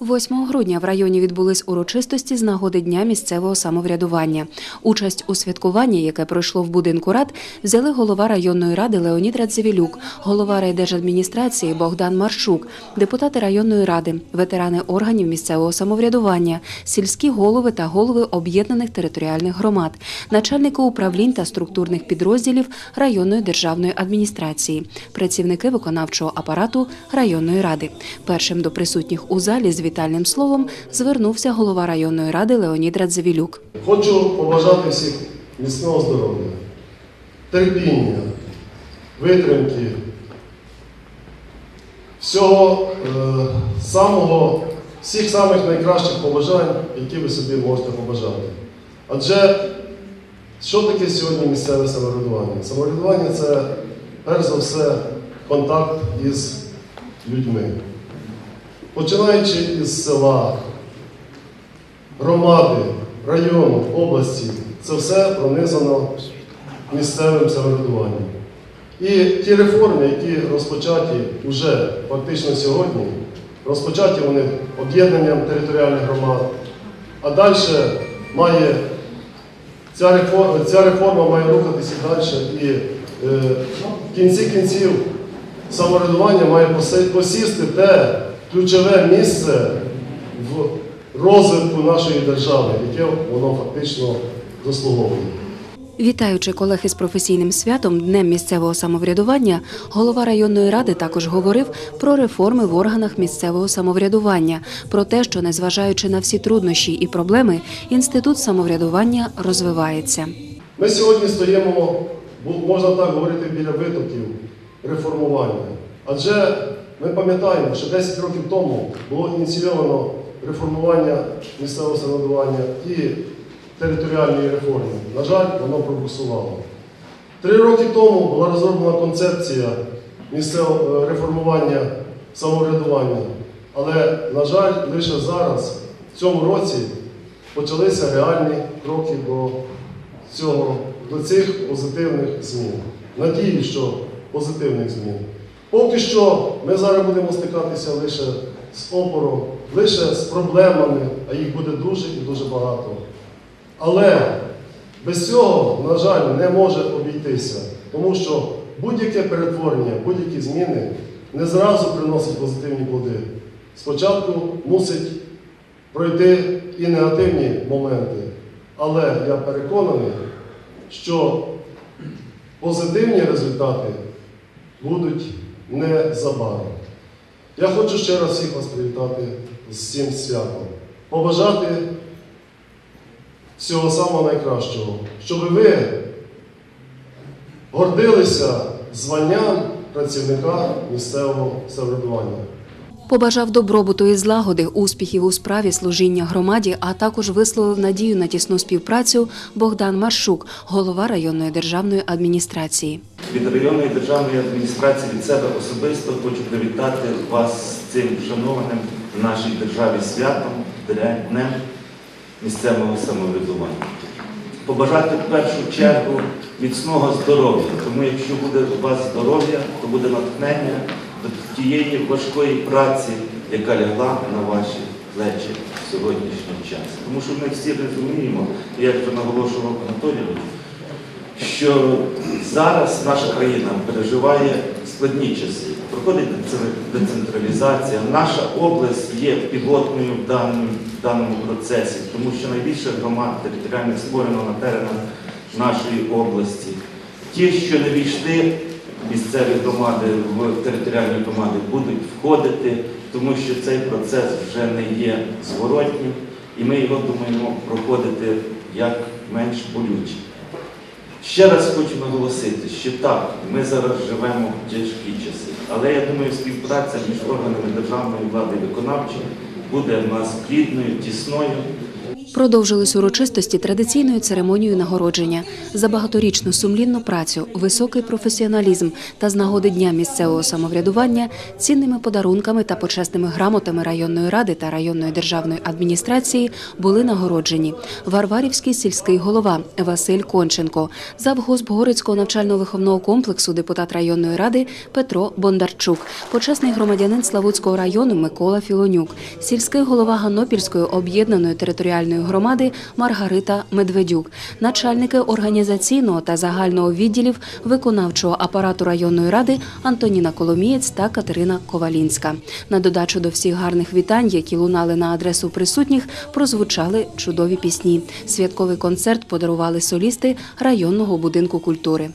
8 грудня в районі відбулись урочистості з нагоди Дня місцевого самоврядування. Участь у святкуванні, яке пройшло в будинку рад, взяли голова районної ради Леонід Радзивілюк, голова райдержадміністрації Богдан Маршук, депутати районної ради, ветерани органів місцевого самоврядування, сільські голови та голови об'єднаних територіальних громад, начальники управлінь та структурних підрозділів районної державної адміністрації, працівники виконавчого апарату районної ради. Першим до присутніх у залі з вітальним словом звернувся голова районної ради Леонід Радзивілюк. Хочу побажати всіх міцного здоров'я, терпіння, витримки, всього е, самого, всіх самих найкращих побажань, які ви собі можете побажати. Адже що таке сьогодні місцеве самоврядування? Самоврядування це перш за все контакт із людьми. Починаючи із села, громади, району, області, це все пронизано місцевим самоврядуванням. І ті реформи, які розпочаті вже фактично сьогодні, розпочаті вони об'єднанням територіальних громад, а далі має ця реформа, ця реформа має рухатися далі і е, в кінці кінців самоврядування має посісти те ключове місце в розвитку нашої держави, яке воно фактично заслуговує. Вітаючи колег із професійним святом Днем місцевого самоврядування, голова районної ради також говорив про реформи в органах місцевого самоврядування, про те, що незважаючи на всі труднощі і проблеми, інститут самоврядування розвивається. Ми сьогодні стоїмо, можна так говорити, біля витоків реформування. Адже ми пам'ятаємо, що 10 років тому було ініційовано реформування місцевого самоврядування і територіальної реформи. На жаль, воно пробуксувало. Три роки тому була розроблена концепція місцевого е, реформування самоврядування. Але, на жаль, лише зараз, в цьому році, почалися реальні кроки до цього, до цих позитивних змін. Надію, що позитивних змін. Поки що ми зараз будемо стикатися лише з опором, лише з проблемами, а їх буде дуже і дуже багато. Але без цього, на жаль, не може обійтися, тому що будь-яке перетворення, будь-які зміни не зразу приносять позитивні плоди. Спочатку мусить пройти і негативні моменти. Але я переконаний, що позитивні результати будуть незабаром. Я хочу ще раз всіх вас привітати з цим святом, побажати всього самого найкращого, щоб ви гордилися званням працівника місцевого самоврядування. Побажав добробуту і злагоди, успіхів у справі служіння громаді, а також висловив надію на тісну співпрацю Богдан Маршук, голова районної державної адміністрації. Від районної державної адміністрації від себе особисто хочу привітати вас з цим шанованим в нашій державі святом, Днем місцевого самоврядування. Побажати в першу чергу міцного здоров'я, тому якщо буде у вас здоров'я, то буде натхнення тієї важкої праці, яка лягла на ваші плечі в сьогоднішній час. Тому що ми всі розуміємо, як вже наголошував Анатолійович, що зараз наша країна переживає складні часи. Проходить децентралізація. Наша область є пілотною в даному, в даному процесі, тому що найбільше громад територіальних створено на теренах нашої області. Ті, що не війшли місцеві громади в територіальні громади, будуть входити, тому що цей процес вже не є зворотнім, і ми його думаємо проходити як менш болюче. Ще раз хочу наголосити, що так, ми зараз живемо в тяжкі часи, але я думаю, співпраця між органами державної влади і виконавчої буде в нас плідною, тісною. Продовжились урочистості традиційною церемонією нагородження за багаторічну сумлінну працю, високий професіоналізм та з нагоди дня місцевого самоврядування цінними подарунками та почесними грамотами районної ради та районної державної адміністрації були нагороджені. Варварівський сільський голова Василь Конченко, завгосп Горицького навчально-виховного комплексу, депутат районної ради Петро Бондарчук, почесний громадянин Славутського району Микола Філонюк, сільський голова Ганопільської об'єднаної територіальної громади Маргарита Медведюк, начальники організаційного та загального відділів виконавчого апарату районної ради Антоніна Коломієць та Катерина Ковалінська. На додачу до всіх гарних вітань, які лунали на адресу присутніх, прозвучали чудові пісні. Святковий концерт подарували солісти районного будинку культури.